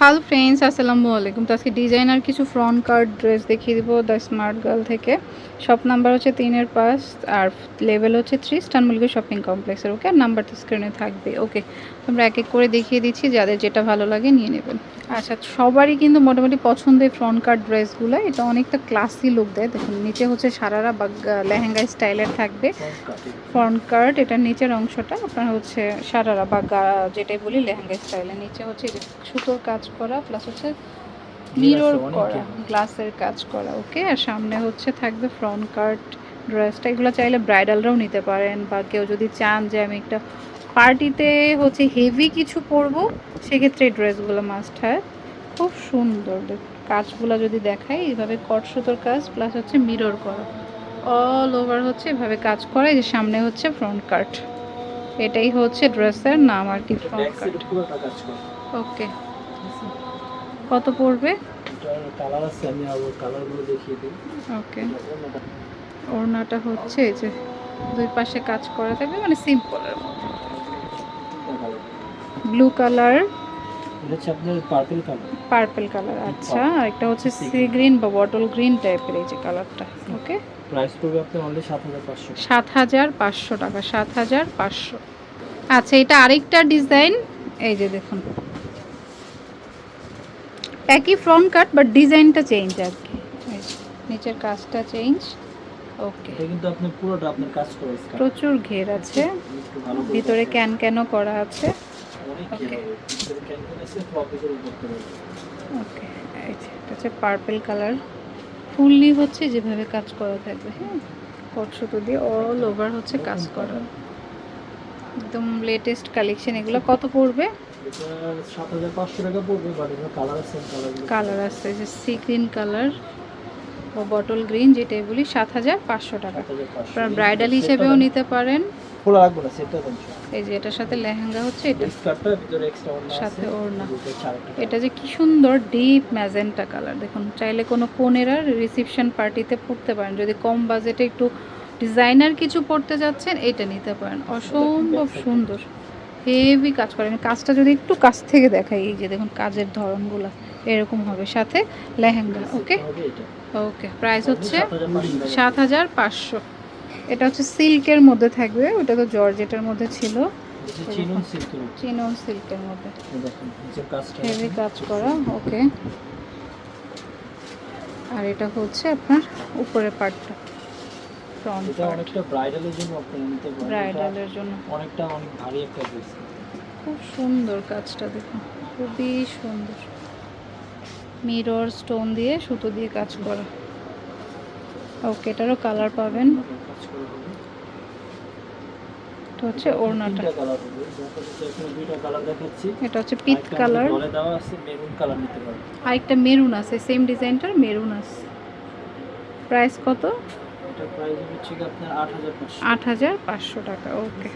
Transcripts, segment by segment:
Hello friends আসসালামু আলাইকুম তো আজকে ডিজাইনার কিছু ফ্রন্ট কার্ড ড্রেস দেখিয়ে দিব দ্য স্মার্ট গার্ল থেকে। শপ নাম্বার হচ্ছে তিনের পাঁচ আর লেভেল হচ্ছে থ্রি স্টানমুলকে শপিং কমপ্লেক্সের ওকে আর নাম্বার তো স্ক্রিনে থাকবে ওকে আমরা এক এক করে দেখিয়ে দিচ্ছি, যাদের যেটা ভালো লাগে নিয়ে নেবেন। আচ্ছা সবারই কিন্তু মোটামুটি পছন্দের ফ্রন্ট কার্ড ড্রেসগুলো এটা অনেকটা ক্লাসি লুক দেয়। দেখুন, নিচে হচ্ছে সারারা বা লেহেঙ্গা স্টাইলের থাকবে। ফ্রন্ট কার্ড এটার নিচের অংশটা আপনার হচ্ছে সারারা বা যেটাই বলি, লেহেঙ্গা স্টাইলের নিচে হচ্ছে সুতোর কাজ করা প্লাস হচ্ছে মিরর করা গ্লাসের কাজ করা ওকে আর সামনে হচ্ছে থাকবে ফ্রন্ট কার্ট ড্রেসটা এগুলো চাইলে ব্রাইডালরাও নিতে পারেন বা কেউ যদি চান যে আমি একটা পার্টিতে হচ্ছে হেভি কিছু পরবো সেক্ষেত্রে এই ড্রেসগুলো মাস্ট হয় খুব সুন্দর। কাজগুলো যদি দেখাই এইভাবে কট সুতোর কাজ প্লাস হচ্ছে মিরর করা। অল ওভার হচ্ছে এভাবে কাজ করা যে সামনে হচ্ছে ফ্রন্ট কার্ড এটাই হচ্ছে ড্রেসের নাম আর কি ফ্রন্ট ব্যাক কার্ড সাইড পুরোটা কাজ করে। ওকে কত পড়বে? এটার কালার আছে আমি আবার কালারগুলো দেখিয়ে দিই। ওকে। ওড়নাটা হচ্ছে এই যে দুই পাশে কাজ করা থাকবে মানে সিম্পলের মধ্যে ব্লু কালার পার্পল কালার আচ্ছা। আর একটা হচ্ছে সি গ্রিন বা বটল গ্রিন টাইপের এই যে কালারটা ওকে? প্রাইস পড়বে আপনার অনলি সাত হাজার পাঁচশো সাত হাজার পাঁচশো টাকা সাত হাজার পাঁচশো। আচ্ছা এটা আরেকটা ডিজাইন এই যে দেখুন। একই ফ্রন্ট কাট বাট ডিজাইনটা চেঞ্জ আর কি। নিচের কাজটা চেঞ্জ ওকে এটা কিন্তু আপনি পুরোটা আপনার কাজ করে প্রচুর ঘের আছে। ভিতরে। ক্যান ক্যানও করা আছে। ওকে এটা হচ্ছে পার্পল কালার ফুললি হচ্ছে যেভাবে কাজ করা থাকবে হ্যাঁ? কট সুতো দিয়ে অল ওভার হচ্ছে কাজ করা। একদম লেটেস্ট কালেকশন এগুলো কত পড়বে? কালার আছে যে সি গ্রিন কালার ও বটল গ্রিন যেটাই বলি সাত হাজার পাঁচশো টাকা। আপনারা ব্রাইডাল হিসেবেও নিতে পারেন। খোলা রাখব না সেটটা এই যে এটার সাথে লেহেঙ্গা হচ্ছে এটা স্কার্টটা ভিতরে এক্সট্রা ওড়না সাথে ওড়না। এটা যে কি সুন্দর ডিপ ম্যাজেন্টা কালার দেখুন। চাইলে কোনো কোনেরা রিসেপশন পার্টিতে পড়তে পারেন। যদি কম বাজেটে একটু ডিজাইনার কিছু পড়তে যাচ্ছেন এটা নিতে পারেন। অসম্ভব সুন্দর। হেভি কাজ করে। আমি কাজটা যদি একটু কাছ থেকে দেখাই এই যে দেখুন কাজের ধরনগুলো এরকম হবে। সাথে লেহেঙ্গা ওকে? ওকে প্রাইস হচ্ছে সাত হাজার পাঁচশো। এটা হচ্ছে সিল্কের মধ্যে থাকবে ওটা তো জর্জেটের মধ্যে ছিল। চিনন সিল্কের মধ্যে। হেভি কাজ করা ওকে। আর এটা হচ্ছে আপনার উপরের পার্টটা ফ্রন্ট এটা অনেকটা ব্রাইডালের জন্য আপনারা নিতে পারেন। ব্রাইডালের জন্য। অনেকটা অনেক ভারী একটা ড্রেস খুব সুন্দর কাজটা দেখুন। খুবই সুন্দর। মিরর স্টোন দিয়ে সুতো দিয়ে কাজ করা। ওকে এটারও কালার পাবেন। এটা হচ্ছে ওড়নাটা। এটা হচ্ছে পিত কালার পারেন আরেকটা মেরুন আছে সেম ডিজাইনটার মেরুন আছে। প্রাইস কত? এটা প্রাইস হচ্ছে কি আপনার আট হাজার পাঁচশো। আট হাজার পাঁচশো টাকা ওকে।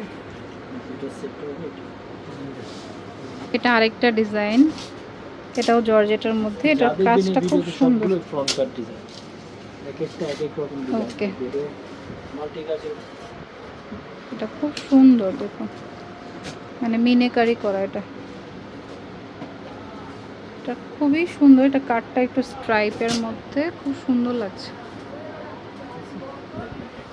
এটা এটা। এটা আরেকটা ডিজাইন এটাও জর্জেটের মধ্যে এটার কাজটা খুব সুন্দর। কাজের এটা খুব সুন্দর দেখুন। মানে মিনেকারি করা এটা। এটা খুবই সুন্দর এটা কাঠটা একটু স্ট্রাইপের মধ্যে খুব সুন্দর লাগছে।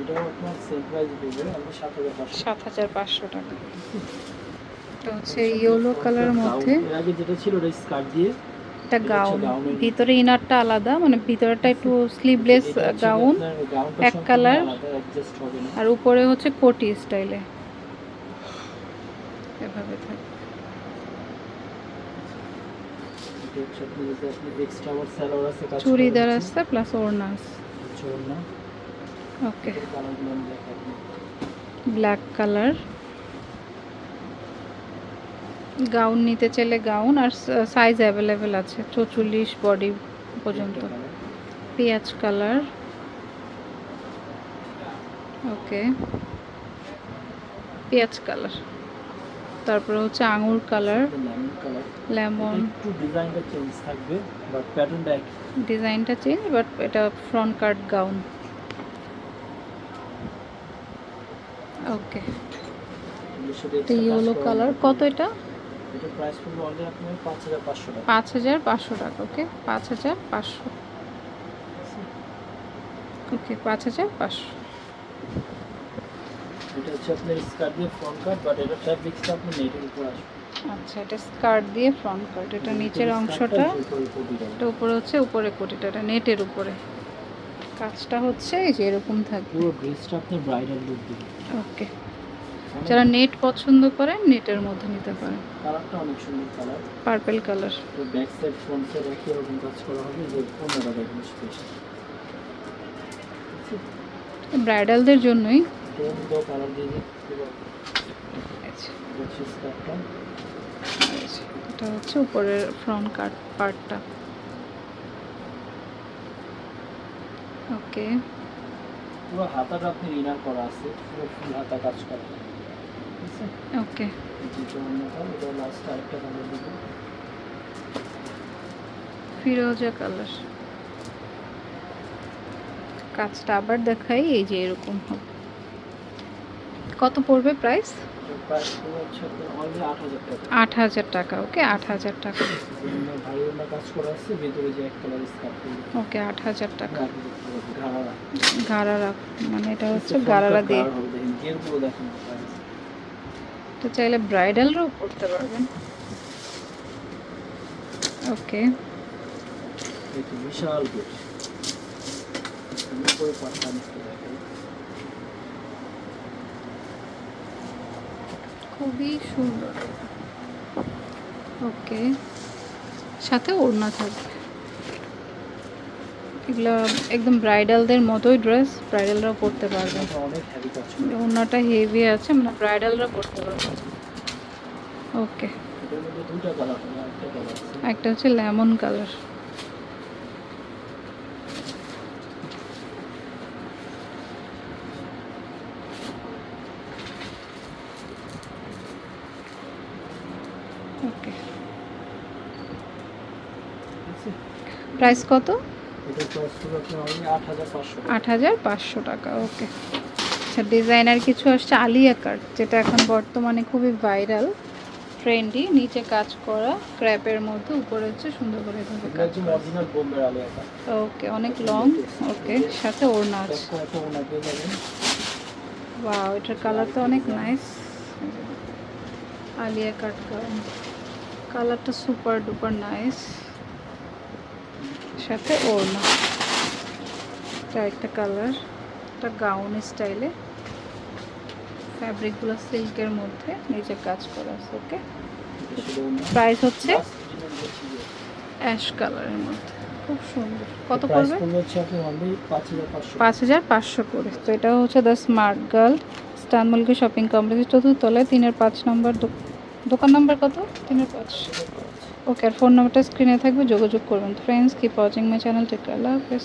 এটাও আপনার সেল প্রাইস পড়বে আমরা সাত হাজার পাঁচশো সাত হাজার পাঁচশো টাকা। এটা হচ্ছে ইয়েলো কালারের মধ্যে। এর আগে যেটা ছিল ওটা স্কার্ট দিয়ে একটা গাউন ভিতরে ইনারটা আলাদা মানে ভিতরটা একটু স্লিভলেস গাউন এক না। আর উপরে হচ্ছে কোটি স্টাইলে এভাবে থাকে। চুড়িদার। আছে প্লাস ওড়না। আছে। ওকে। ব্ল্যাক কালার গাউন নিতে চাইলে গাউন আর সাইজ অ্যাভেলেবেল আছে চৌচল্লিশ বডি পর্যন্ত। পেঁয়াজ কালার ওকে পেঁয়াজ কালার তারপরে হচ্ছে আঙুর কালার লেমন ডিজাইনটা চেঞ্জ থাকবে বাট প্যাটার্নটা ডিজাইনটা চেঞ্জ বাট এটা ফ্রন্ট কাট গাউন ওকে। এটা ইয়েলো কালার কত এটা? এটা প্রাইস পড়বে অনলি আপনার টাকা। ওকে। পাঁচ হাজার পাঁচশো। ওকে পাঁচ হাজার পাঁচশো। এটা হচ্ছে আপনার স্কার্ট দিয়ে ফ্রন্ট কাট বাট এটা ফ্যাব্রিক্সটা আপনার নেটের উপর আসবে। আচ্ছা এটা স্কার্ট দিয়ে ফ্রন্ট কাট এটা নিচের অংশটা এটা উপরে হচ্ছে উপরে কোটিটা এটা নেটের উপরে। কাজটা হচ্ছে এই যে এরকম থাকবে। পুরো ড্রেসটা আপনার ব্রাইডাল লুক দিবে ওকে। যারা নেট পছন্দ করেন নেটের মধ্যে নিতে পারেন। কালারটা অনেক সুন্দর কালার পার্পেল কালার তো ব্যাক সাইড ফ্রন্ট সাইড একই রকম কাজ করা হবে যে পনেরো দেখুন স্পেশাল ব্রাইডালদের জন্যই। টোন কালার দিয়ে। আচ্ছা, আচ্ছা। এটা হচ্ছে উপরের ফ্রন্ট কাট পার্টটা ওকে। পুরো হাতাটা আপনি ইনার করা আছে পুরো ফুল হাতা কাজ করা। ঠিক আছে? ওকে। যেটা অন্যটা এটা লাস্ট আরেকটা কালার দেবো। ফিরোজা কালার কাজটা আবার দেখাই এই যে এরকম হবে। কত পড়বে প্রাইস? আট হাজার টাকা আট হাজার টাকা ওকে আট হাজার টাকা। ওকে আট হাজার টাকা। গারারা মানে এটা হচ্ছে গারারা দিয়ে। তো চাইলে ব্রাইডালরাও করতে পারবেন। ওকে। বিশাল গেট উপরে পাটটা নিতে দেখেন খুবই সুন্দর। ওকে। সাথে ওড়না থাকবে। এগুলো একদম ব্রাইডালদের মতোই ড্রেস ব্রাইডালরাও পরতে পারবে। ওড়নাটা হেভি আছে মানে ব্রাইডালরা পরতে পারবে। ওকে। একটা হচ্ছে লেমন কালার। প্রাইস কত? আট হাজার পাঁচশো টাকা। ওকে। আচ্ছা ডিজাইনার কিছু আসছে আলিয়া কাট যেটা এখন বর্তমানে খুবই ভাইরাল ট্রেন্ডি নিচে কাজ করা ক্র্যাপের মধ্যে উপরে হচ্ছে সুন্দর করে এভাবে কাজ করা। ওকে অনেক লং ওকে সাথে ওড়না আছে। ওয়াও এটার কালারটা অনেক নাইস আলিয়া কাট গাউন কালারটা সুপার ডুপার নাইস। সাথে ওড়না। এটা একটা কালার। একটা গাউন স্টাইলে। ফ্যাব্রিকগুলো সিল্কের মধ্যে নিচে কাজ করা আছে ওকে? প্রাইস হচ্ছে। অ্যাশ কালারের মধ্যে। খুব সুন্দর। কত পড়বে? পাঁচ হাজার পাঁচশো। করে। তো এটা হচ্ছে দ্য স্মার্ট গার্ল স্টানমুলকি শপিং কমপ্লেক্স চতুর্থলায় তিনের পাঁচ নম্বর দো- দোকান নাম্বার কত? তিনের পাঁচ। ওকে আর ফোন নাম্বারটা স্ক্রিনে থাকবে, যোগাযোগ করবেন। Friends keep watching my channel take হাফেজ।